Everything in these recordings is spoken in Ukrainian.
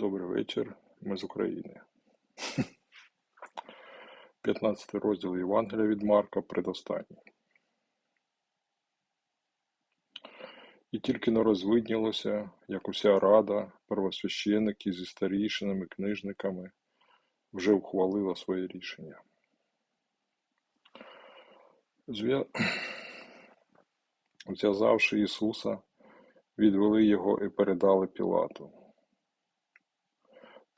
Добрий вечір, ми з України. 15 розділ Євангелія від Марка, предостанній. І тільки не розвиднілося, як уся рада, первосвященники зі старішинами, книжниками вже ухвалила своє рішення. Зв'я- Зв'язавши Ісуса, відвели його і передали Пілату.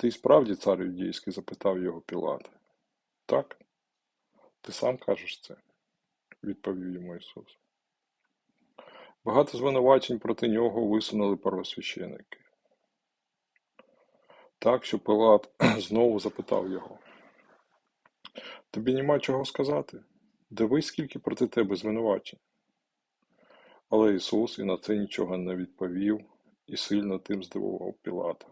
Ти справді цар юдейський? запитав його Пілат. Так? Ти сам кажеш це, відповів йому Ісус. Багато звинувачень проти нього висунули первосвященики. Так, що Пилат знову запитав його. Тобі нема чого сказати? Дивись, скільки проти тебе звинувачень. Але Ісус і на це нічого не відповів і сильно тим здивував Пілата.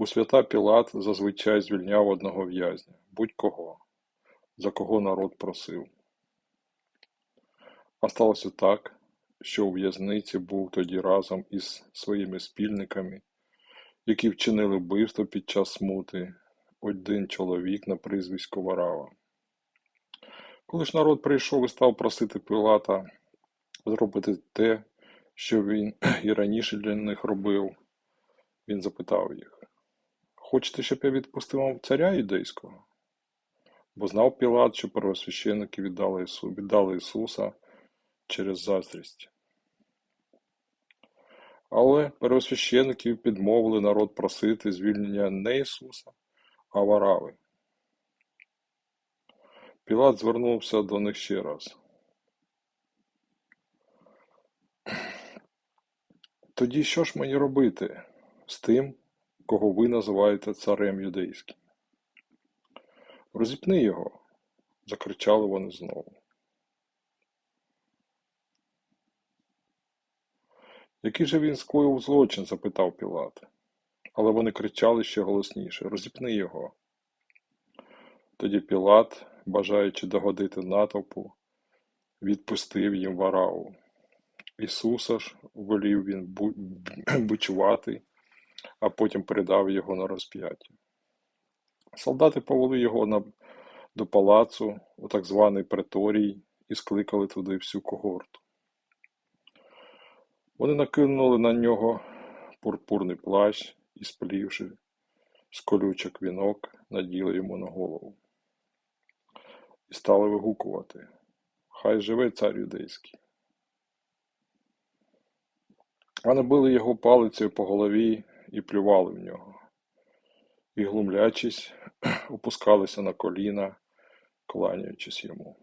У свята Пілат зазвичай звільняв одного в'язня, будь-кого, за кого народ просив. А сталося так, що у в'язниці був тоді разом із своїми спільниками, які вчинили вбивство під час смути, один чоловік на прізвисько Варава. Коли ж народ прийшов і став просити Пилата зробити те, що він і раніше для них робив, він запитав їх. Хочете, щоб я відпустив вам царя юдейського? Бо знав Пілат, що первосвященники віддали, Ісу, віддали Ісуса через заздрість. Але первосвященники підмовили народ просити звільнення не Ісуса, а Варави. Пілат звернувся до них ще раз. Тоді що ж мені робити з тим, кого ви називаєте царем юдейським? Розіпни його, закричали вони знову. Який же він скоїв злочин? запитав Пілат. Але вони кричали ще голосніше Розіпни його. Тоді Пілат, бажаючи догодити натовпу, відпустив їм вараву. Ісуса ж волів він бичувати, а потім передав його на розп'яття. Солдати повели його на, до палацу у так званий преторій і скликали туди всю когорту. Вони накинули на нього пурпурний плащ і, сплівши з колючок вінок, наділи йому на голову. І стали вигукувати Хай живе цар юдейський. Вони били його палицею по голові і плювали в нього, і, глумлячись, опускалися на коліна, кланяючись йому.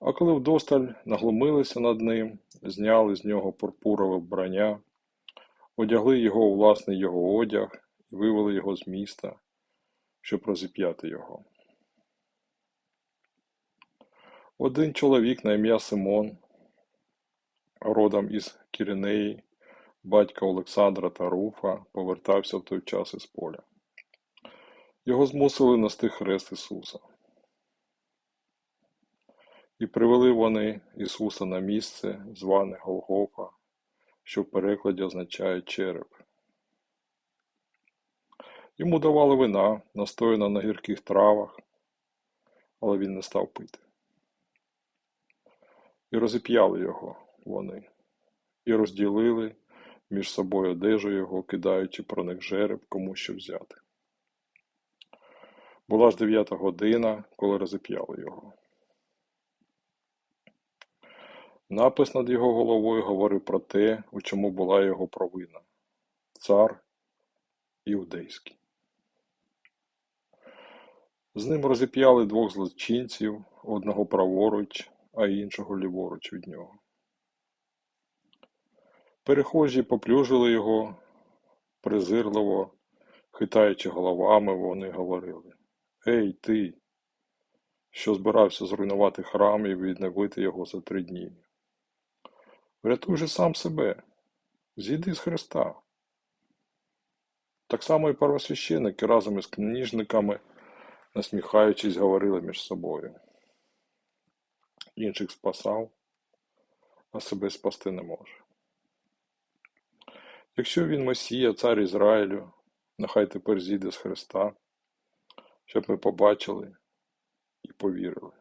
А коли вдосталь наглумилися над ним, зняли з нього пурпурове вбрання, одягли його у власний його одяг і вивели його з міста, щоб розіп'яти його. Один чоловік на ім'я Симон, родом із Кірінеї, батька Олександра та Руфа, повертався в той час із поля. Його змусили нести хрест Ісуса. І привели вони Ісуса на місце, зване Голгофа, що в перекладі означає череп. Йому давали вина, настояна на гірких травах, але він не став пити. І розіп'яли його вони, і розділили між собою одежу його, кидаючи про них жереб, кому що взяти. Була ж дев'ята година, коли розіп'яли його. Напис над його головою говорив про те, у чому була його провина цар іудейський. З ним розіп'яли двох злочинців, одного праворуч, а іншого ліворуч від нього. Перехожі поплюжили його, презирливо, хитаючи головами, вони говорили Ей, ти, що збирався зруйнувати храм і відновити його за три дні. Врятуй же сам себе, зійди з Христа. Так само і первосвященики разом із книжниками, насміхаючись, говорили між собою. інших спасав, а себе спасти не може. Якщо він Месія, цар Ізраїлю, нехай тепер зійде з Христа, щоб ми побачили і повірили.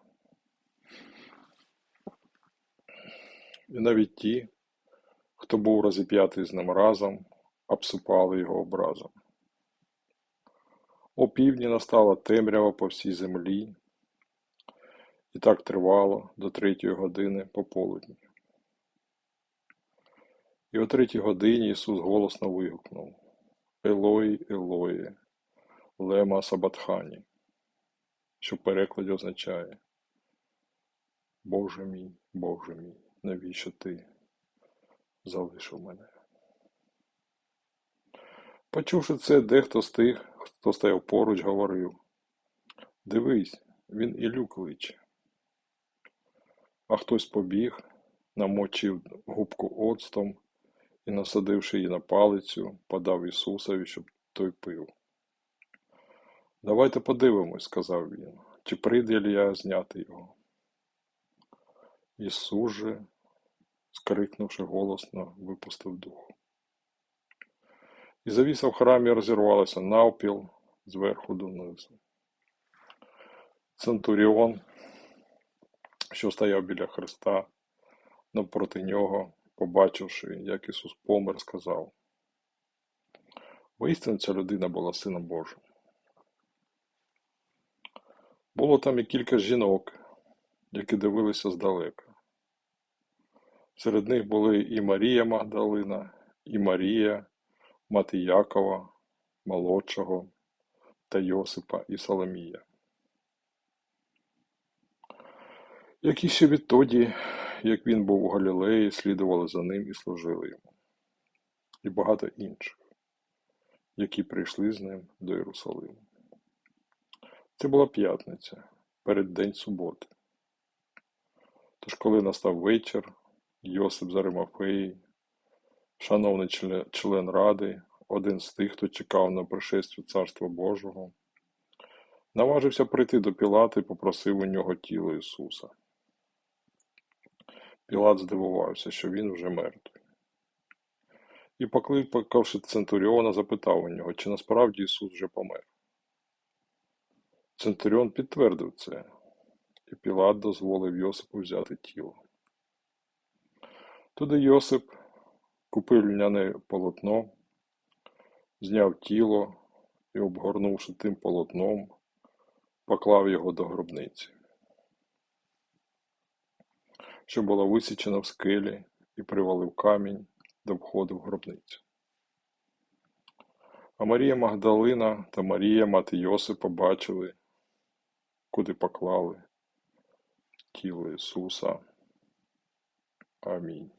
І навіть ті, хто був розіп'ятий з ним разом, обсипали його образом. О півдні настала темрява по всій землі, і так тривало до третьої години пополудні. І о третій годині Ісус голосно вигукнув Елої, Елої, лема Сабатхані, що в перекладі означає Боже мій, Боже мій, навіщо ти залишив мене? Почувши це, дехто з тих, хто стояв поруч, говорив Дивись, він Ілю кличе. А хтось побіг, намочив губку оцтом і, насадивши її на палицю, подав Ісусові, щоб той пив. Давайте подивимось, сказав він, чи прийде Ілля зняти його. Ісус же, скрикнувши голосно, випустив дух. І завіса в храмі розірвалася навпіл зверху донизу. Центуріон, що стояв біля Христа, навпроти нього, побачивши, як Ісус помер, сказав Воістину ця людина була Сином Божим. Було там і кілька жінок, які дивилися здалека. Серед них були і Марія Магдалина, і Марія, мати Якова, молодшого, та Йосипа і Соломія. Які ще відтоді, як він був у Галілеї, слідували за ним і служили йому, і багато інших, які прийшли з ним до Єрусалиму. Це була п'ятниця, перед день суботи. Тож, коли настав вечір, Йосип з Аримафеї, шановний член ради, один з тих, хто чекав на пришестя Царства Божого, наважився прийти до Пілата і попросив у нього тіло Ісуса. Пілат здивувався, що він вже мертвий. І, покликавши Центуріона, запитав у нього, чи насправді Ісус вже помер. Центуріон підтвердив це, і Пілат дозволив Йосипу взяти тіло. Туди Йосип купив льняне полотно, зняв тіло і, обгорнувши тим полотном, поклав його до гробниці, що була висічена в скелі, і привалив камінь до входу в гробницю. А Марія Магдалина та Марія, мати Йосипа, бачили, куди поклали тіло Ісуса. Амінь.